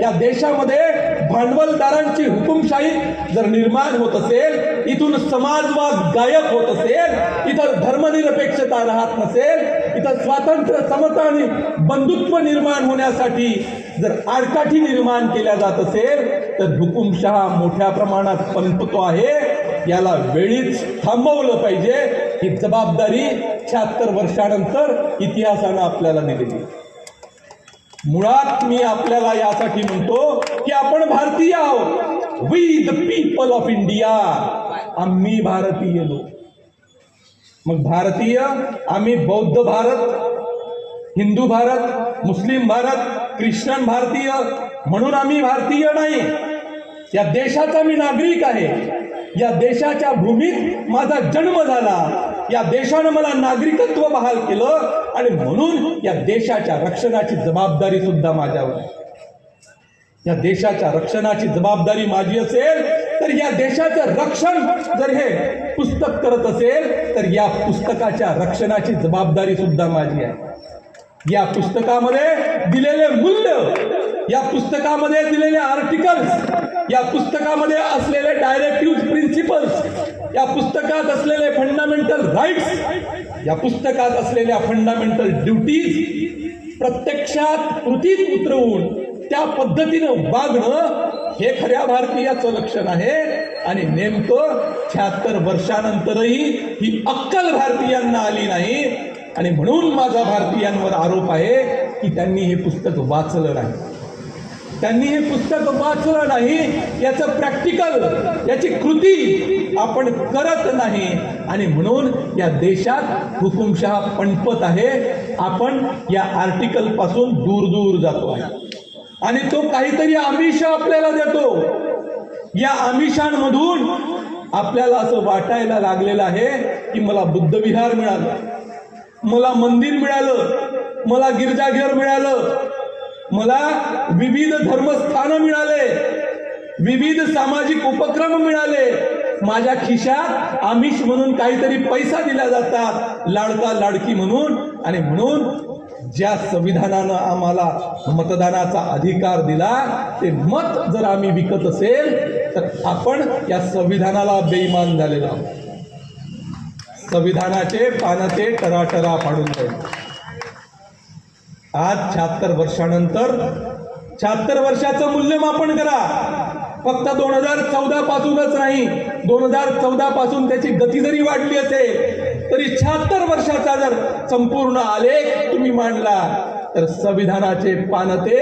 या देशामध्ये भांडवलदारांची हुकुमशाही जर निर्माण होत असेल इथून समाजवाद गायब होत असेल इथं धर्मनिरपेक्षता राहत नसेल इथं स्वातंत्र्य समता आणि बंधुत्व निर्माण होण्यासाठी जर आडकाठी निर्माण केल्या जात असेल तर हुकुमशहा मोठ्या प्रमाणात पनपतो आहे याला वेळीच थांबवलं पाहिजे ही जबाबदारी शहात्तर वर्षानंतर इतिहासानं आपल्याला दिलेली आहे. मुळात मी आपल्याला यासाठी म्हणतो की आपण भारतीय आहोत. We the people of India आम्ही भारतीय लोक. मग भारतीय आम्ही बौद्ध भारत हिंदू भारत मुस्लिम भारत ख्रिश्चन भारतीय म्हणून आम्ही भारतीय नाही. या देशाचा मी नागरिक आहे. या देशाच्या भूमीत माझा जन्म झाला. या देशानं मला नागरिकत्व बहाल केलं. आणि म्हणून या देशाच्या रक्षणाची जबाबदारी सुद्धा माझ्यावर आहे. या देशाच्या रक्षणाची जबाबदारी माझी असेल तर या देशाचं रक्षण जर हे पुस्तक करत असेल तर या पुस्तकाच्या रक्षणाची जबाबदारी सुद्धा माझी आहे या पुस्तकामध्ये दिलेले मूल्य या पुस्तकामध्ये दिलेले आर्टिकल्स या पुस्तकामध्ये असलेले डायरेक्टिव्ह या पुस्तकात असलेले फंडामेंटल राईट्स या पुस्तकात असलेल्या फंडामेंटल ड्युटीज प्रत्यक्षात कृतीत उतरवून त्या पद्धतीनं वागणं हे खऱ्या भारतीयाचं लक्षण आहे. आणि नेमकं शहात्तर वर्षानंतरही ही अक्कल भारतीयांना आली नाही. आणि म्हणून माझा भारतीयांवर आरोप आहे की त्यांनी हे पुस्तक वाचलं नाही. त्यांनी हे पुस्तक वाचलं नाही याचं प्रॅक्टिकल याची कृती आपण करत नाही. आणि म्हणून या देशात हुकुमशहा पणपत आहे. आपण या आर्टिकलपासून दूर दूर जातो आहे. आणि तो काहीतरी आमिष आपल्याला देतो. या आमिषांमधून आपल्याला असं वाटायला लागलेलं आहे की मला बुद्धविहार मिळालं. मला मंदिर मिळालं. मला गिरजाघर मिळालं. मला विविध धर्मस्थानं मिळाले. विविध सामाजिक उपक्रम मिळाले. माझ्या खिशात आमिष म्हणून काहीतरी पैसा दिला जातात. लाडका लाडकी म्हणून. आणि म्हणून ज्या संविधानानं आम्हाला मतदानाचा अधिकार दिला ते मत जर आम्ही विकत असेल तर आपण या संविधानाला बेईमान झालेलो आहोत. संविधानाचे पानाचे टराटरा पाडून जाईल. आज शहात्तर वर्षानंतर शहात्तर वर्षाचं मूल्यमापन करा. फक्त दोन हजार चौदा पासूनच नाही दोन हजार चौदा पासून त्याची गती जरी वाढली असेल तरी शहात्तर वर्षाचा जर संपूर्ण आलेख तुम्ही मांडला तर संविधानाचे पान ते